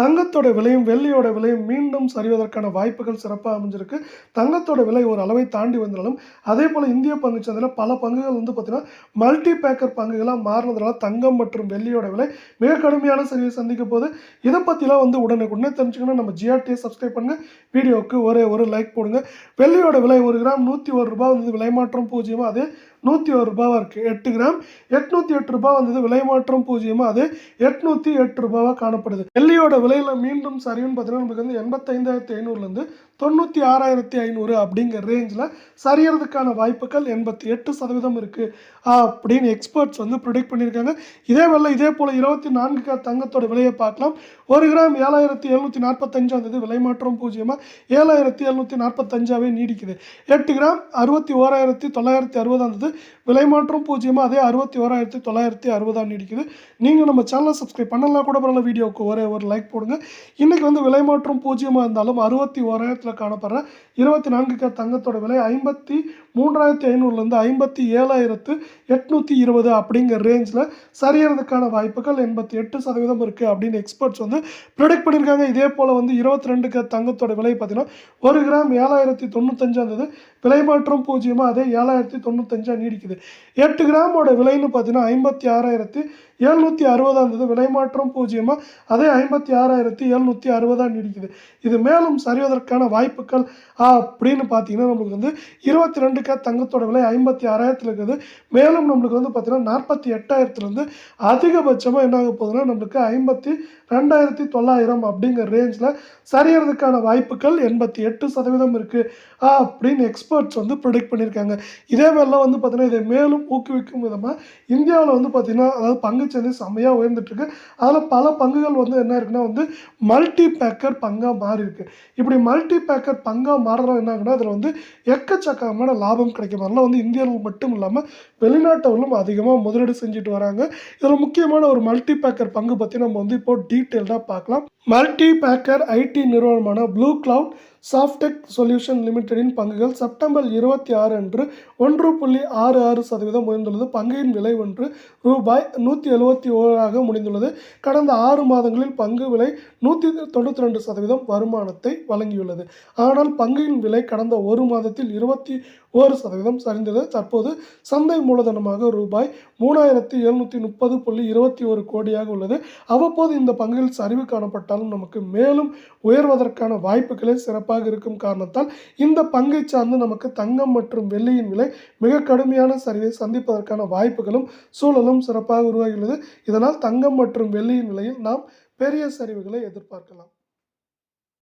தங்கத்தோட விலையும் வெள்ளியோட விலையும் மீண்டும் சரிவதற்கான வாய்ப்புகள் சிறப்பாக அமைஞ்சிருக்கு. தங்கத்தோட விலை ஒரு அளவை தாண்டி வந்தாலும் அதே போல் இந்திய பங்கு சந்தையில் பல பங்குகள் வந்து பார்த்திங்கன்னா மல்டி பேக்கர் பங்குகளாக மாறினதுனால தங்கம் மற்றும் வெள்ளியோட விலை மிக கடுமையான சரிவை சந்திக்க போது இதை பற்றிலாம் வந்து உடனுக்குடனே தெரிஞ்சுக்கணும். நம்ம ஜிஆர்டியை சப்ஸ்கிரைப் பண்ணுங்கள் வீடியோவுக்கு ஒரே ஒரு லைக் போடுங்க. வெள்ளியோட விலை ஒரு கிராம் நூற்றி ஒரு ரூபாய் வந்து விலை மாற்றம் பூஜ்ஜியமாக அது நூற்றி ஒரு ரூபாவாக இருக்குது எட்டு கிராம். எட்நூற்றி எட்டு ரூபாய் வந்தது. விலை மாற்றம் பூஜ்ஜியமாக அது எட்நூற்றி எட்டு ரூபாவாக காணப்படுது. வெள்ளியோட விலையில் மீண்டும் சரிவுன்னு பார்த்தீங்கன்னா நமக்கு வந்து எண்பத்தைந்தாயிரத்தி ஐநூறுலேருந்து தொண்ணூற்றி ஆறாயிரத்தி ஐநூறு அப்படிங்கிற ரேஞ்சில் சரியறதுக்கான வாய்ப்புகள் எண்பத்தி எட்டு சதவீதம் இருக்குது அப்படின்னு எக்ஸ்பர்ட்ஸ் வந்து ப்ரொடிக்ட் பண்ணியிருக்காங்க. இதே வேலை இதே போல் இருபத்தி நான்கு கா தங்கத்தோட விலையை பார்க்கலாம். ஒரு கிராம் ஏழாயிரத்தி எழுநூற்றி நாற்பத்தஞ்சாம் தேதி விலை மாற்றம் பூஜ்ஜியமாக ஏழாயிரத்தி எழுநூற்றி நாற்பத்தஞ்சாவே நீடிக்குது. எட்டு கிராம் அறுபத்தி ஓராயிரத்தி தொள்ளாயிரத்தி அறுபதாம் தேதி விலை மாற்றம் பூஜ்ஜியமாக அதே அறுபத்தி ஓராயிரத்தி தொள்ளாயிரத்தி அறுபதா நீடிக்குது. நீங்கள் நம்ம சேனலை சப்ஸ்கிரைப் பண்ணலாம் கூட பரவாயில்ல வீடியோவுக்கு ஒரே ஒரு லைக் போடுங்க இன்றைக்கி வந்து விலை மாற்றம் பூஜ்ஜியமாக இருந்தாலும் அறுபத்தி ஓராயிரத்தில் காணப்படுற இருபத்தி நான்கு கே தங்கத்தோட விலை ஐம்பத்தி மூன்றாயிரத்தி ஐநூறுலேருந்து ஐம்பத்தி ஏழாயிரத்து எட்நூற்றி இருபது அப்படிங்கிற ரேஞ்சில் சரியறதுக்கான வாய்ப்புகள் எண்பத்தி எட்டு சதவீதம் இருக்குது அப்படின்னு எக்ஸ்பர்ட்ஸ் வந்து ப்ரிடிக்ட் பண்ணியிருக்காங்க. இதே போல் வந்து இருபத்தி ரெண்டு கே தங்கத்தோட விலை பார்த்தீங்கன்னா ஒரு கிராம் ஏழாயிரத்தி தொண்ணூத்தஞ்சா இருந்தது விலை மாற்றம் பூஜ்ஜியமாக அதே ஏழாயிரத்தி தொண்ணூத்தஞ்சா நீடிக்குது. எட்டு கிராமோட விலைன்னு பார்த்தீங்கன்னா ஐம்பத்தி ஆறாயிரத்தி எழுநூற்றி அறுபதாக இருந்தது விலைமாற்றம் பூஜ்ஜியமாக அதே ஐம்பத்தி ஆறாயிரத்தி எழுநூற்றி அறுபதாக நீடிக்குது இது மேலும் சரிவதற்கான வாய்ப்புகள் அப்படின்னு பார்த்தீங்கன்னா நம்மளுக்கு வந்து இருபத்தி ரெண்டுக்கா தங்கத்தோட விலை ஐம்பத்தி ஆறாயிரத்தில் இருக்குது. மேலும் நம்மளுக்கு வந்து பார்த்திங்கன்னா நாற்பத்தி எட்டாயிரத்துலேருந்து அதிகபட்சமாக என்ன ஆக போகுதுன்னா நம்மளுக்கு ஐம்பத்தி ரெண்டாயிரத்தி தொள்ளாயிரம் அப்படிங்கிற ரேஞ்சில் சரியறதுக்கான வாய்ப்புகள் எண்பத்தி எட்டு சதவீதம் இருக்குது அப்படின்னு எக்ஸ்பர்ட்ஸ் வந்து ப்ரொடிக்ட் பண்ணியிருக்காங்க. இதே வேலை வந்து பார்த்திங்கன்னா இதை மேலும் ஊக்குவிக்கும் விதமாக இந்தியாவில் வந்து பார்த்தீங்கன்னா அதாவது பங்கு பங்குச்சந்தை செம்மையாக உயர்ந்துட்டுருக்கு. அதில் பல பங்குகள் வந்து என்ன இருக்குன்னா வந்து மல்டி பேக்கர் பங்காக மாறி இருக்கு. இப்படி மல்டி பேக்கர் பங்காக மாறுறதுனால என்ன ஆகுனா அதில் வந்து எக்கச்சக்கமான லாபம் கிடைக்கும். அதெல்லாம் வந்து இந்தியர்கள் மட்டும் இல்லாமல் வெளிநாட்டவர்களும் அதிகமாக முதலீடு செஞ்சுட்டு வராங்க. இதில் முக்கியமான ஒரு மல்டி பேக்கர் பங்கு பற்றி நம்ம வந்து இப்போ டீட்டெயில்டாக பார்க்கலாம். மல்டி பேக்கர் ஐடி நிறுவனமான ப்ளூ கிளவுட் சாஃப்டெக் சொல்யூஷன் லிமிடெடின் பங்குகள் செப்டம்பர் இருபத்தி ஆறு அன்று ஒன்று புள்ளி ஆறு ஆறு சதவீதம் உயர்ந்துள்ளது. பங்கின் விலை ஒன்று ரூபாய் நூற்றி எழுபத்தி ஓராக முடிந்துள்ளது. கடந்த ஆறு மாதங்களில் பங்கு விலை நூற்றி தொண்ணூற்றி ரெண்டு சதவீதம் வருமானத்தை வழங்கியுள்ளது. ஆனால் பங்கின் விலை கடந்த ஒரு மாதத்தில் இருபத்தி ஒரு சதவீதம் சரிந்தது. தற்போது சந்தை மூலதனமாக ரூபாய் மூணாயிரத்தி எழுநூற்றி முப்பது புள்ளி இருபத்தி ஒரு கோடியாக உள்ளது. அவ்வப்போது இந்த பங்குகள் சரிவு காணப்பட்டாலும் நமக்கு மேலும் உயர்வதற்கான வாய்ப்புகளை சிறப்பாக இருக்கும் காரணத்தால் இந்த பங்கை சார்ந்து நமக்கு தங்கம் மற்றும் வெள்ளியின் விலை மிக கடுமையான சரிவை சந்திப்பதற்கான வாய்ப்புகளும் சூழலும் சிறப்பாக உருவாகியுள்ளது. இதனால் தங்கம் மற்றும் வெள்ளியின் விலையில் நாம் பெரிய சரிவுகளை எதிர்பார்க்கலாம்.